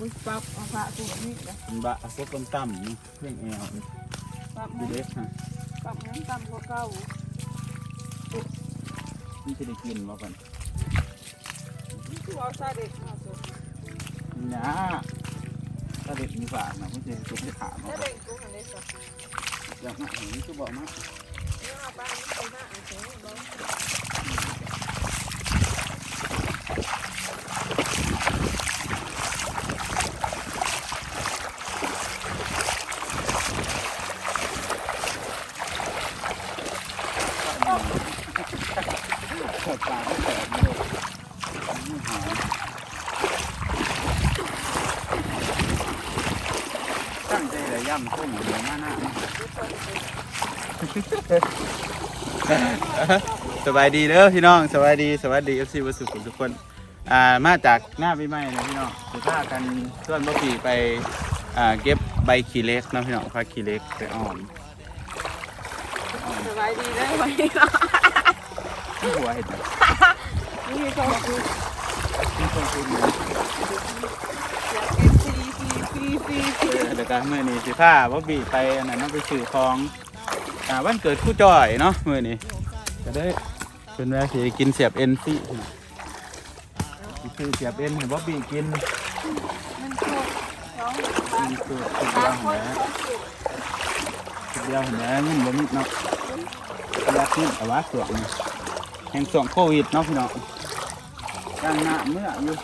อุ้ยปั๊บเอาพระตัวนี้เลยเป็นบะพวกต้มต่ำนี่เรื่องแอลนี่ปั๊บดูนั้นเล็กฮะปั๊บนั้นปั๊บกว่าเก่านี่จะได้กินบ่กันนี่คือเอาซาเด็กมาสุดนี่ยถ้าเด็กมีฝากนะไม่ใช่ตัวที่ถามซาว่าเด็กตัวไหนสักอยากมาเห็นนี่ก็บอกมาเนี่ยเอาไปเอาหน้าเอาเฉยๆบ่ขอดปากก็แตกเลยนี่หอมตั้ง ใจเลยย่ำต้มเหลือหน้าหน้าสบายดีเด้อพี่น้องสบายดีสวัสดีเอฟซีวัสุขุมทุกคนอ่ามาจากหน้าพี่ใหม่นะพี่น้องจะพากันส่วนบ่ปีไปอ่าเก็บใบขี้เหล็กเนาะพี่น้องพาขี้เหล็กไปอ้อมอ้อมสบายดีได้ไหมล่ะที่หัวเห็ดนะนี่ก็คือที่คนคุยอ ยู่อยากเป็นฟรีฟรีฟรีเดี๋ยวกันเมื่อนี้สิพาบ่ปีไปอันนั้นไปซื้อของอ่าวันเกิดคู่จอยเนาะเมื่อนี้ก็ได้เป็นแวะสิกินเสียบเอ็นซี่ซื้อเสียบเอ็นเห็นบ่ปีกินมันโคตรน้องตากินตัวตัวตาเดียวเห็นตรไหมท้องสุดเดียวเห็นไหมเงินบ่มีเนาะยากขึ้นแต่ว่าสวงแห่งสวงโควิดเนาะพี่น้องยังหน้าเมื่ออยู่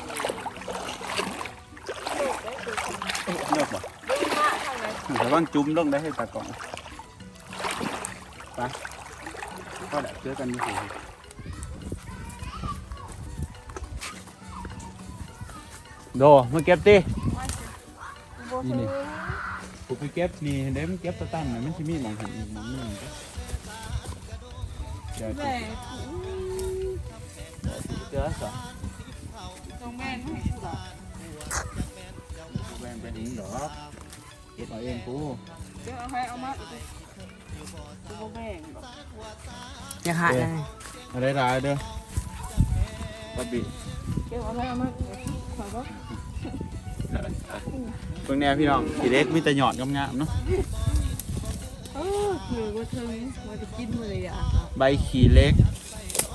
เลิกบ่ดูหน้าทางไหนแต่ว่างจุ้มลงได้ให้ตากล่องไปก็ได้เจอกันอยู่สิโดมาเก็บติโบเธอกูไปเก็บนี่เดี๋ยวมันเก็บตะตั้นน่ะมันสิมีหมองหันอีกหมองหนึงเดี๋ยวแม่เจอสองต้องแม่ไม่ให้กูหรอ กแบ่งเป็นอีกเหรอเก็บเอาเองกูเดี๋ยวเอาให้เอามากกูบ่แบ่งหรอกจะหาได้เอาได้ายเด้อบ๊อบบี้เดี๋ยวเอาให้เอามากขอบอกเบิ่งแน่พี่น้องสีเล็กมีแต่หยอดงามๆเนาะเออคือว่าเธอมาจะกินมาเลยอะใบขี่เล็ก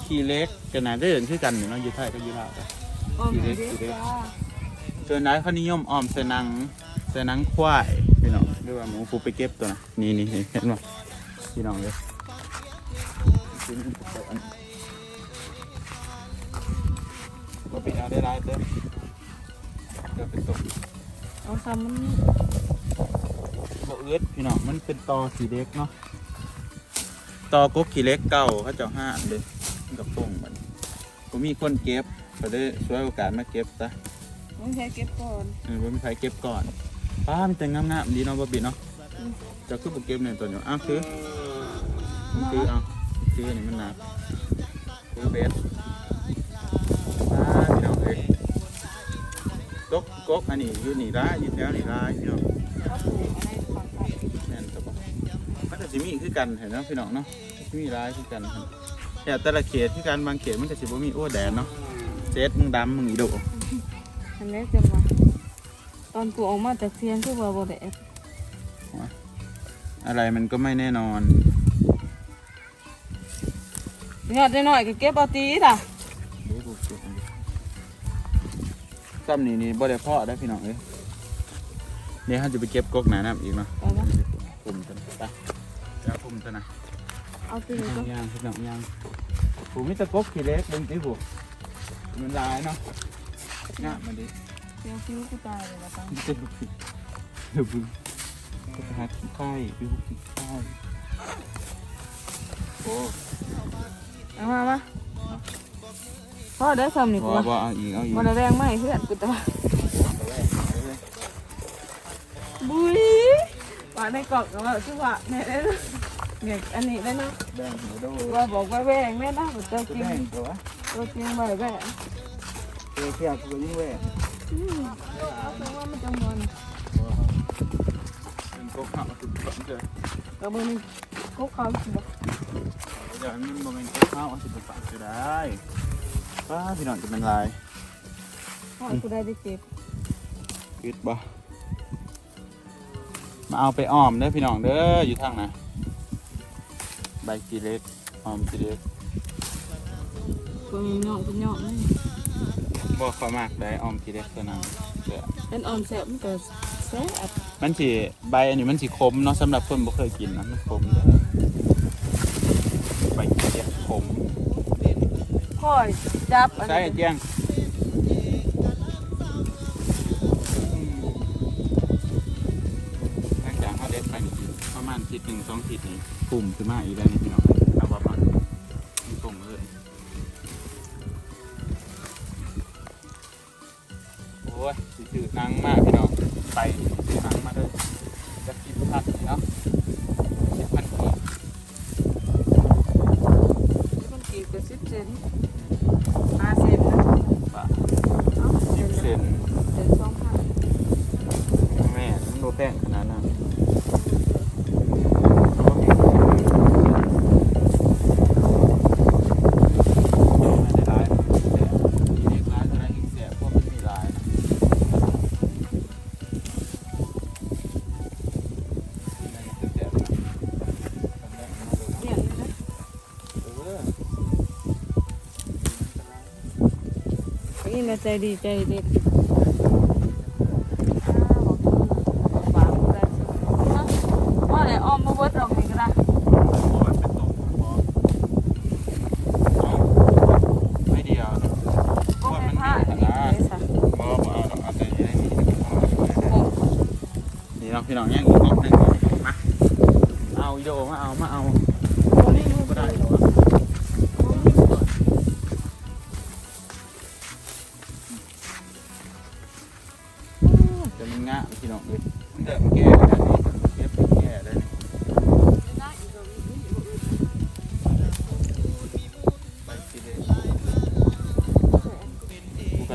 ขี่เล็กกันไหนได้เดินคือกันเนาะอยู่ไทยก็อยู่ลาวก็อ้อมเด็กจ้า ส่วนนั้นเขานิยมออมใส่หนังใส่หนังควายพี่น้องหรือว่าหมูฟูไปเก็บตัวนะนี่นี่เห็นบ่พี่น้องเลยซื้อมันไปอันเอาได้หลายเด้อเดี๋ยวเป็นตกเอาซ้ำมันบ่เอื้อพี่น้องมันเป็นตอสีเล็กเนาะตอกกขี้เล็กเก่าเขาจ้าห้านเลยมันกับป่งมันผมมีคนเก็บก็ได้ช่วยโอกาสมาเก็บซะ ต้องใช้เก็บก่อนเออว่ามีใครเก็บก่อนป้ามันแต่งงามๆดีเนาะบ๊อบบี้เนาะจะขึ้นบุกเก็บเนี่ยตัวเนี้อ้าวคือคือเอาคืออันนี้มันหนักคือเบสป้าพี่น้องเอ้ยกกกกอันนี้อยู่นี่ร้ายอยู่แถวนี่ร้ายพี่น้องเขาปลูกอะไรฝั่งไทยแม่นครับมันก็สิมีคือกันเห็นเนาะพี่น้องเนาะมีร้ายคือกันแต่แต่ละเขตที่การบางเขตมันก็สิบ่มีโอ้แดดเนาะเซตมึงดำมึงอีโด อันนี้จะมาตอนปลูกออกมาแต่เสียงคือว่าบ่ได้เอ็ดอะไรมันก็ไม่แน่นอนยอดได้หน่อยก็เก็บเอาตีด่ะเดี๋ยวกูเก็บอันนี้ซ้ำนี่นี่บ่ได้พ่อได้พี่น้องเอ้ยเดี๋ยวเขาจะไปเก็บกกหนาน้ำอีกเนาะไปละกลุ่มกันไปแล้วกลุ่มกันนะเอาตีก็ย่างพี่น้องย่างผมมีแตะกกขี้เล็กเบิ่งติหูมันลายเนาะ งามมันดิเสียงคิ้วกูตายเลยนะตั้งมันจะบุกเดี๋ยวบึงก็ไปหาขี้ไข่ไปหุบขี้ไข่โอ้เอามามาพ่อได้ซ้ำนี่กูว่าบ่เอาอีกเอาอีกบ่ได้แรงไหมเพื่อนกูตาบุยว่าในกล่องก็ว่าคือว่าเนี่ยได้เนี่ยอันนี้ได้เนาะว่าบอกว่าแบงแม่นะบ่เจะจริงแบ่งตัวตัวจริงบ่ได้แบง เจ้าเทียบกูยิ่งเว่ามันจำนวนเป็นกกหักสุดสนใจก็บ่มีคุกเขาวสิบ่เดี๋ยวมันโมเมนต์กกข้าวสิบฝากจะได้ป้าพี่น้องจะเป็นลายพ่อกูได้ได้เจ็บปิดบ่มาเอาไปอ้อมเด้อพี่น้องเด้ออยู่ทางไหนใบกีเล็กอ้อมกีเล็กก็มีน้องเป็นน้องนี่ บ่ขอมากได้อ้อมกีเล็กตัวนั้นเด้อเป็นออมแซ่บมันก็แซ่บมันสิใบอันนี้มันสิคมเนาะสำหรับคนบ่เคยกินนะมันคมเด้อใบกีเล็กคมค่อยจับอันใช่นี้เจียงหลังจากเขาเด็ดไปนี่ประมาณทิศหนึ่งสองทิศนี่ปุ่มขึ้นมาอีกแล้วนี่พี่น้อง ไปถือหนังมาเลยจะกินพันเนาะสิบพันกีบมันกี่ก็สิบเซนห้าเซนนะบาทสิบเซนเซนสองพันแม่มันโลแพงขนาดนั้น นี่นะใจดีใจเด็ดฝากได้สิว่าอะไรออมมาเบิดออกนี่ก็ได้โอ้ยเป็นตกบอเอาไม่เดียวก็เป็นผ้านนี้เลยค่เอาเอาแต่อยังได้นี่นี่เราพี่น้องแย่งอีกรอบหนึงมา เอาอีโดมาเอามา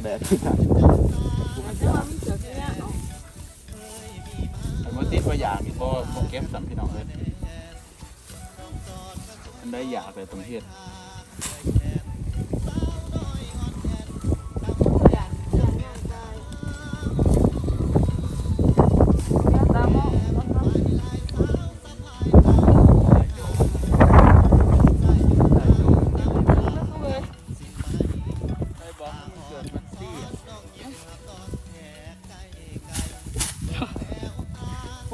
แดดที่ทางกูมันจะแต่ว่าติดว่าอยากนี่ก็บ่เก็บสำพี่น้องเลยมันได้อยากเลยตรงเฮ็ดได้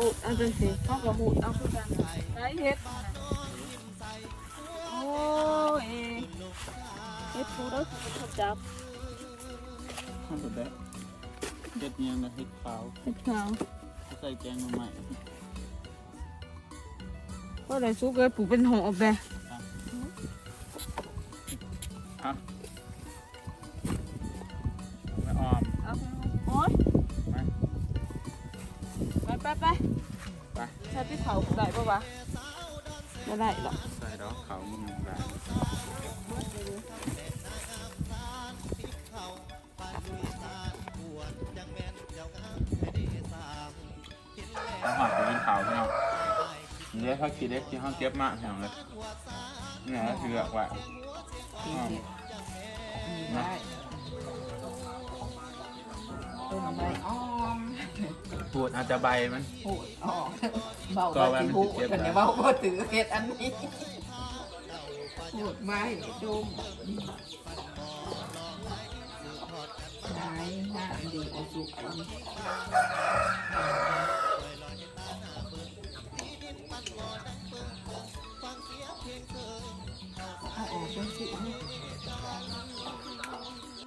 หูดเอาจังสิเขาก็หูดเอาคือกันได้เฮ็ดโอ้ยเฮ็ดผูแล้วเขาจับข้าวสุดแล้วเฮ็ดเนียงนะเฮ็ดขาวเฮ็ดขาวเขาใส่แกงมาใหม่ก็ได้สุกเลยผูเป็นหอบเลย วะไม่ได้หรอกใส่ดอกขาวมึงได้ต้องหอดไปกินขาวพี่น้องเดี๋ยวเขาคิดเล็กที่ห้องเก็บมากพี่น้องเลยนี่นะคือแบบว่าอ้อมนะเป็นใบอ้อ มพูดอาจจะใบมันพูดออกเบาก็สิพูดกันเนี่ยเบาก็ถือเกตอันนี้พูดไม่ดุมไหนหน้าดีอสุก